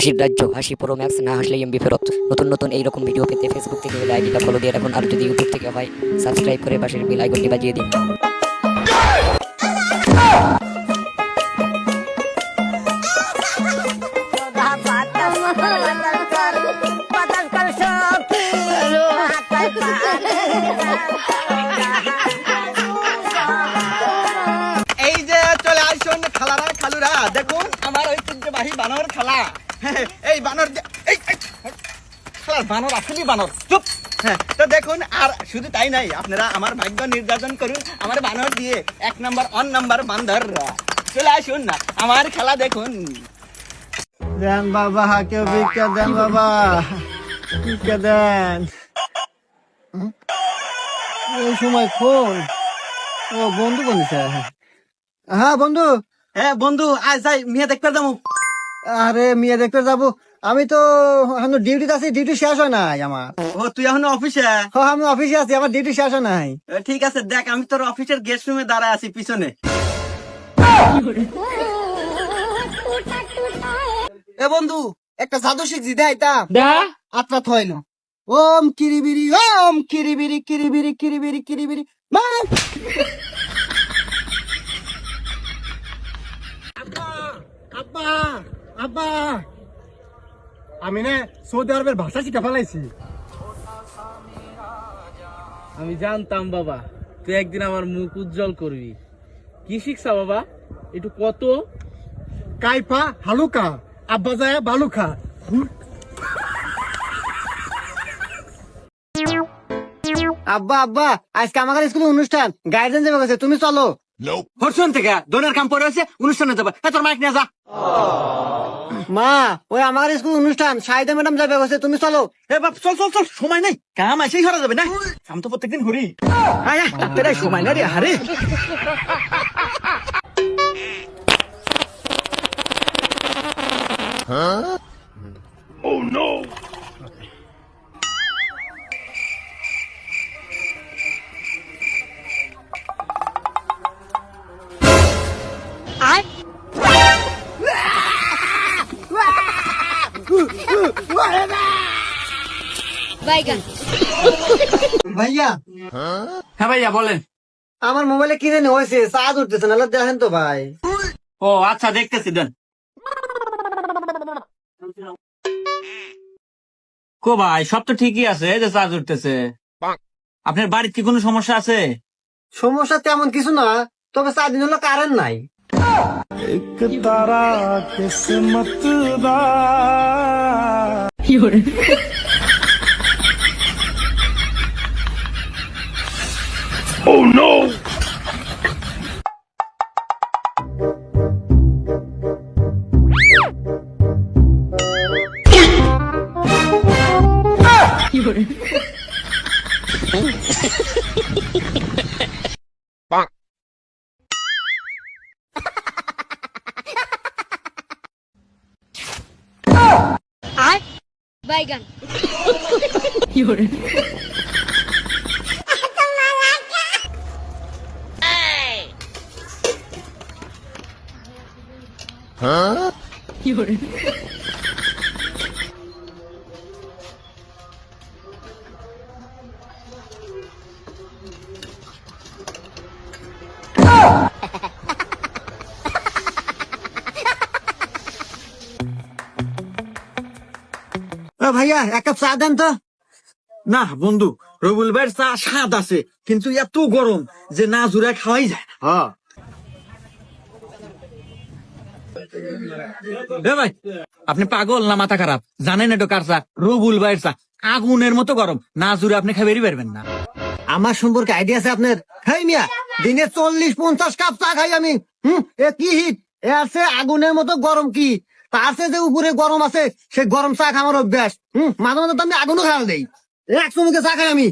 হাসির রাজ্য, হাসি প্রো ম্যাক্স না হাসলে এমবি ফেরত। নতুন নতুন এইরকম ভিডিও পেতে ফেসবুক থেকে আইডিটা ফলো দিয়ে রাখুন, আর যদি ইউটিউব থেকে হয় সাবস্ক্রাইব করে পাশের বেল আইকনটি বাজিয়ে দিন। খেলা। এই বানর এই খালার বানর আসলেই বানর? চুপ। হ্যাঁ তো দেখুন আর শুধু তাই নাই আপনারা আমার ভাগ্য নির্যাতন করুন আমার বানর দিয়ে এক নাম্বার অন নাম্বার বান্দর। চলে আসুন না আমার খেলা দেখুন। দেন বাবা কেউ ভিক্ষা দেন বাবা। ভিক্ষা দেন। এই সময় ফোন ও বন্ধু বলছে। হ্যাঁ বন্ধু। হ্যাঁ বন্ধু আজ যাই মিয়া দেখতে যাব। আরে মেয়ে দেখতে যাব। আমি তো এখন ডিউটিতে আছি ডিউটি শেষ হয় নাই আমার। ও তুই এখন অফিসে হ আমি অফিসে আছি আমার ডিউটি শেষ হয় নাই। ঠিক আছে দেখ আমি তোর অফিসের গেস্ট রুমে দাঁড়ায় আছি পিছনে। এ বন্ধু একটা জাদু শিখছি দেখাইতাম আত্মা থইল ওম কিরিবিরি ওম কিরিবিরি কিরিবিরি কিরিবিরি কিরিবিরি মা আব্বা আব্বা। আমি না সৌদি আরবের ভাষা শিখে ফেলাইছি। আমি জানতাম বাবা তুই একদিন আমার মুখ উজ্জ্বল করবি। কি শিখছা বাবা? একটু কত কাইফা হালুকা আব্বা যায় বালুকা। আব্বা আব্বা আজকে আমার স্কুলে অনুষ্ঠান। গার্জেন যাবে গেছে তুমি চলো। হরসন থেকে দোনের কাম পরে আছে অনুষ্ঠানে যাবে। এ তোর মাইক নিয়ে যা। মা, ওই আমার স্কুল অনুষ্ঠান সাইদা ম্যাডাম যাবে গেছে তুমি চলো। এ বাপ, চল চল চল, সময় নাই। কাম আসেই সরা যাবে, না? আমি তো প্রত্যেকদিন ঘুরি। সময় নাই রে, হারে। ভাইয়া। হ্যাঁ ভাইয়া বলেন। আমার মোবাইলে কি জানি হয়েছে চার্জ উঠতেছে না দেখেন তো ভাই। ও আচ্ছা দেখতেছি দেন। কো ভাই সব তো ঠিকই আছে যে চার্জ উঠতেছে। আপনার বাড়িতে কি কোনো সমস্যা আছে? সমস্যা তেমন কিছু না তবে চার দিন হলো কারেন্ট নাই। বাইগান ও ভাইয়া এক কাপ চা দেন তো। না বন্ধু রবুল ভাইয়ের চা স্বাদ আছে কিন্তু এত গরম যে না জুড়ে খাওয়াই যায় না। ভাই, আপনি পাগল না মাথা খারাপ? জানেন এটা কার চা? রবুল ভাইয়ের চা। আগুনের মতো গরম। না জুড়ে আপনি খাবেরই পারবেন না। আমার সম্পর্কে আইডিয়া আছে আপনার? হেই মিয়া, দিনে চল্লিশ পঞ্চাশ কাপ চা খাই আমি। হুম? এ কি হিট? এ আছে আগুনের মতো গরম কি? তার চেয়ে যে উপরে গরম আছে সেই গরম চা খাওয়ার অভ্যাস। হুম? মাঝে মাঝে তো আমি আগুনও খাওয়া দেই। একশো মুখে চা খাই আমি।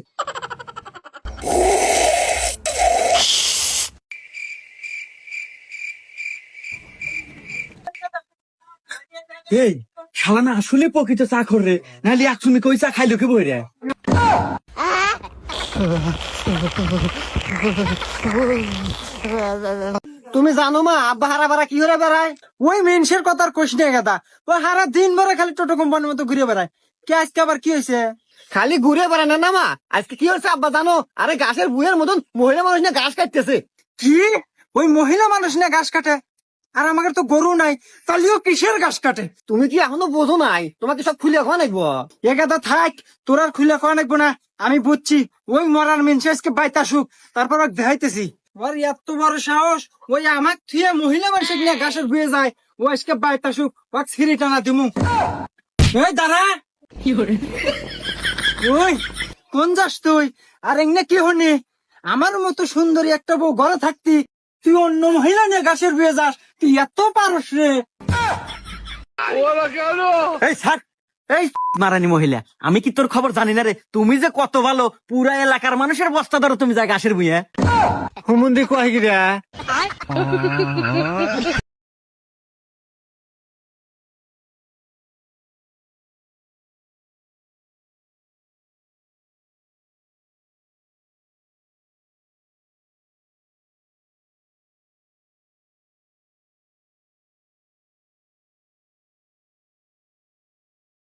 এই শালা না আসলে প্রকৃত চা খর রে। নাহলে এক তুমি কই চা খাইলো কি বই রে? তুমি জানো মা আব্বা হারা বারা কি করে বেড়ায়? ওই মেনসের কথা আর কোশ নিয়ে গেদা। ওই সারা দিন ভরে খালি টোটো কোম্পানির মতো ঘুরে বেড়ায়। কে আজকে আবার কি হয়েছে খালি ঘুরে বেড়ায় না না মা আজকে কি হয়েছে আব্বা জানো? আরে গাছের বুয়ের মতন মহিলা মানুষ না ঘাস কাটতেছে। কি? ওই মহিলা মানুষ না ঘাস কাটে? আর আমাকে তো গরু নাই তাহলেও কিসের গাছ কাটে? তুমি কি এখনও বোঝো নাই? তোমাকে সব খুলে খাওয়া নাকবো এগাদা থাক তোর আর খুলে খাওয়া নাকবো না। আমি বুঝছি ওই মরার মেনসে আজকে বাইতে আসুক তারপর ওকে দেখাইতেছি। ওর এত বড় সাহস ওই আমার থুয়ে মহিলা মানুষ নিয়ে ঘাসের বুয়ে যায় ও আজকে বাইতে আসুক ওকে ছিঁড়ি টানা দিমু। ওই দাঁড়া! ওই কোন যাস তুই? আর এমনি কি হনি আমার মতো সুন্দরী একটা বউ ঘরে থাকতি তুই অন্য মহিলা নিয়ে গাছের বিয়ে যাস তুই এত পারস রে। এই স্যার এই মারানি মহিলা আমি কি তোর খবর জানি না রে? তুমি যে কত ভালো পুরা এলাকার মানুষের বস্তা ধরো তুমি যা গাছের বুয়ে। হুমুন্দি কয় গিরা